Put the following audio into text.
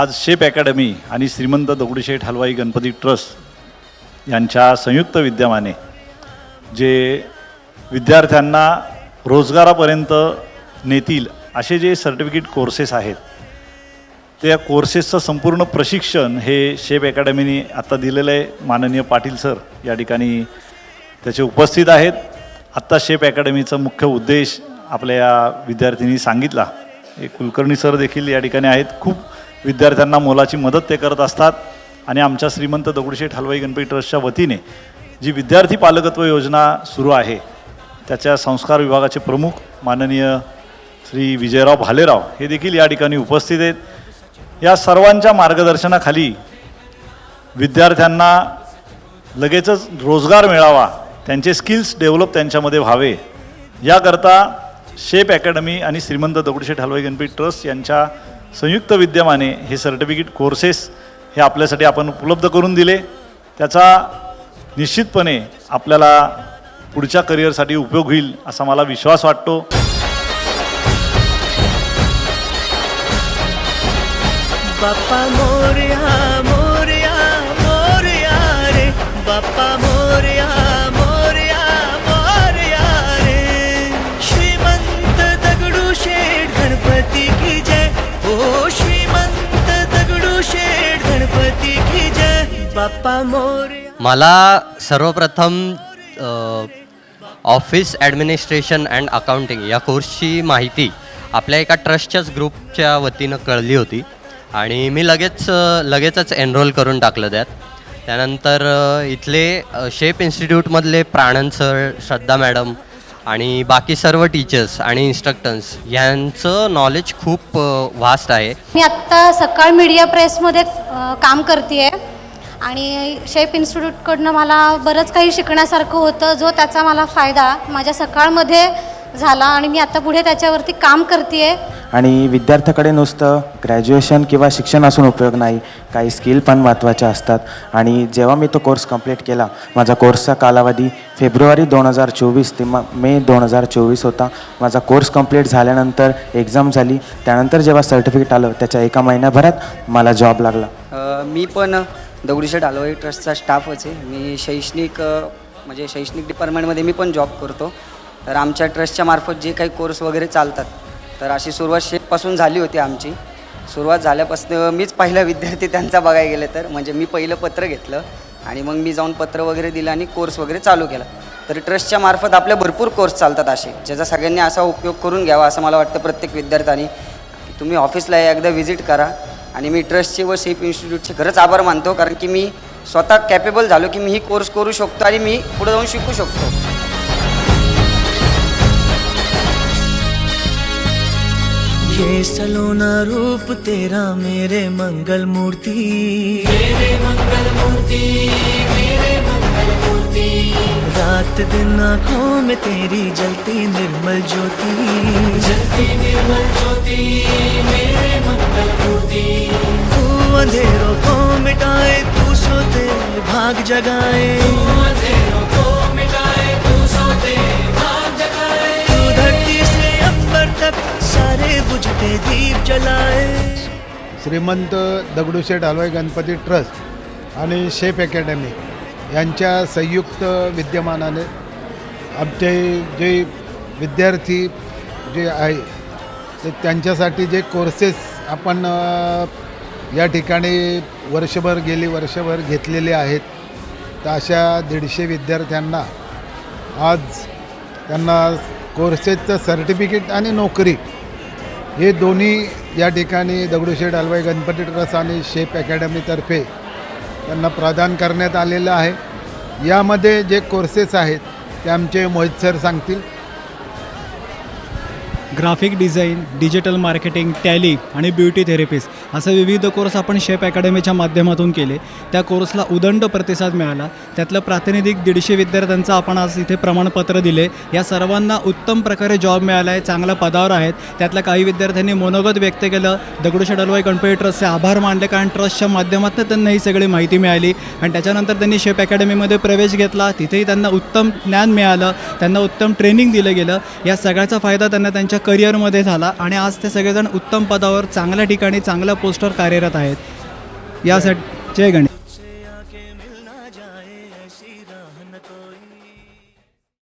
आज shape academy आणि श्रीमंत दगडूशेठ हलवाई गणपती ट्रस्ट यांच्या संयुक्त विद्यमाने जे विद्यार्थ्यांना रोजगारापर्यंत नेतील असे जे सर्टिफिकेट कोर्सेस आहेत त्या कोर्सेसचं संपूर्ण प्रशिक्षण हे शेप अकॅडमीने आत्ता दिलेलं आहे. माननीय पाटील सर या ठिकाणी त्याचे उपस्थित आहेत. आत्ता शेप अकॅडमीचा मुख्य उद्देश आपल्या या विद्यार्थ्यांनी सांगितला. हे कुलकर्णी सर देखील या ठिकाणी आहेत. खूप विद्यार्थ्यांना मोलाची मदत ते करत असतात. आणि आमच्या श्रीमंत दगडूशेठ हलवाई गणपती ट्रस्टच्या वतीने जी विद्यार्थी पालकत्व योजना सुरू आहे त्याच्या संस्कार विभागाचे प्रमुख माननीय श्री विजयराव भालेराव हे देखील या ठिकाणी उपस्थित आहेत. या सर्वांच्या मार्गदर्शनाखाली विद्यार्थ्यांना लगेचच रोजगार मिळावा त्यांचे स्किल्स डेव्हलप त्यांच्यामध्ये व्हावे याकरता शेप अकॅडमी आणि श्रीमंत दगडूशेठ हलवाई गणपती ट्रस्ट यांच्या संयुक्त विद्यमाने हे सर्टिफिकेट कोर्सेस हे आपल्यासाठी आपण उपलब्ध करून दिले. त्याचा निश्चितपणे आपल्याला पुढच्या करिअरसाठी उपयोग होईल असा मला विश्वास वाटतो. बाप्पा मोर्या मोर्या मोर्या रे. बाप्पा मोर की जय बाप्पा मोरया मला सर्वप्रथम ऑफिस ॲडमिनिस्ट्रेशन अँड अकाउंटिंग या कोर्सची माहिती आपल्या एका ट्रस्टच्याच ग्रुपच्या वतीनं कळली होती. आणि मी लगेच लगेचच एनरोल करून टाकलं त्यात. त्यानंतर इथले शेप इन्स्टिट्यूटमधले प्राणन सर श्रद्धा मॅडम आणि बाकी सर्व टीचर्स आणि इन्स्ट्रक्टर्स यांचं नॉलेज खूप वास्ट आहे. मी आत्ता सकाळ मीडिया प्रेसमध्ये काम करते आहे आणि शेफ इन्स्टिट्यूटकडनं मला बरंच काही शिकण्यासारखं होतं जो त्याचा मला फायदा माझ्या सकाळमध्ये झाला आणि मी आता पुढे त्याच्यावरती काम करते आहे आणि विद्यार्थ्याकडे नुसतं ग्रॅज्युएशन किंवा शिक्षण असून उपयोग नाही. काही स्किल पण महत्त्वाच्या असतात. आणि जेव्हा मी तो कोर्स कंप्लीट केला माझा कोर्सचा कालावधी फेब्रुवारी दोन हजार चोवीस ते म मे दोन हजार चोवीस होता. माझा कोर्स कंप्लीट झाल्यानंतर एक्झाम झाली. त्यानंतर जेव्हा सर्टिफिकेट आलं त्याच्या एका महिन्याभरात मला जॉब लागला. मी पण दगडूशेठ आलोई ट्रस्टचा स्टाफच आहे. मी शैक्षणिक म्हणजे शैक्षणिक डिपार्टमेंटमध्ये मी पण जॉब करतो. तर आमच्या ट्रस्टच्या मार्फत जे काही कोर्स वगैरे चालतात तर अशी सुरुवात शेतपासून झाली होती आमची. सुरुवात झाल्यापासून मीच पहिला विद्यार्थी त्यांचा बघायला गेलं तर म्हणजे मी पहिलं पत्र घेतलं आणि मग मी जाऊन पत्र वगैरे दिलं आणि कोर्स वगैरे चालू केला. तर ट्रस्टच्या मार्फत आपले भरपूर कोर्स चालतात असे ज्याचा सगळ्यांनी असा उपयोग करून घ्यावा असं मला वाटतं प्रत्येक विद्यार्थ्याने. तुम्ही ऑफिसला एकदा व्हिजिट करा आणि मी ट्रस्टचे व सेफ इन्स्टिट्यूटचे खरंच आभार मानतो कारण की मी स्वतः कॅपेबल झालो की मी ही कोर्स करू शकतो आणि मी पुढे जाऊन शिकू शकतो. ये सलोना रूप तेरा मेरे मंगल मूर्ति। मेरे मंगल मूर्ति मेरे मंगल मूर्ति। रात दिन आँखों में तेरी जलती निर्मल ज्योति। जलती निर्मल ज्योति मेरे मंगल मूर्ति। तू अंधेरों को मिटाए तू सोते भाग जगाए। सारे दीप जलाए। श्रीमंत दगडूशेठ हलवाई गणपती ट्रस्ट आणि शेफ अकॅडमी यांच्या संयुक्त विद्यमानाने आमचे जे विद्यार्थी जे आहे ते त्यांच्यासाठी जे कोर्सेस आपण या ठिकाणी वर्षभर गेली वर्षभर घेतलेले आहेत तर अशा दीडशे विद्यार्थ्यांना आज त्यांना कोर्सेसचं सर्टिफिकेट आणि नोकरी हे दोन्ही या ठिकाणी दगडूशेठ हलवाई गणपती ट्रस्ट आणि शेप अकॅडमीतर्फे त्यांना प्रदान करण्यात आलेलं आहे. यामध्ये जे कोर्सेस आहेत ते आमचे मोहित सर सांगतील. Graphic design digital marketing Tally आणि ब्युटी थेरपिस्ट असे विविध कोर्स आपण शेप अकॅडमीच्या माध्यमातून केले. त्या कोर्सला उदंड प्रतिसाद मिळाला. त्यातलं प्रातिनिधिक दीडशे विद्यार्थ्यांचं आपण आज इथे प्रमाणपत्र दिले. या सर्वांना उत्तम प्रकारे जॉब मिळाला आहे चांगल्या पदावर आहेत. त्यातल्या काही विद्यार्थ्यांनी मनोगत व्यक्त केलं. दगडूशेठ हलवाई गणपती ट्रस्टचे आभार मानले कारण ट्रस्टच्या माध्यमातून त्यांना ही सगळी माहिती मिळाली. आणि त्याच्यानंतर त्यांनी शेप अकॅडमीमध्ये प्रवेश घेतला. तिथेही त्यांना उत्तम ज्ञान मिळालं. त्यांना उत्तम ट्रेनिंग दिलं गेलं. या सगळ्याचा फायदा त्यांना त्यांच्या करिअरमध्ये झाला आणि आज ते सगळेजण उत्तम पदावर चांगल्या ठिकाणी चांगल्या पोस्टवर कार्यरत आहेत. यासाठी जय गणेश.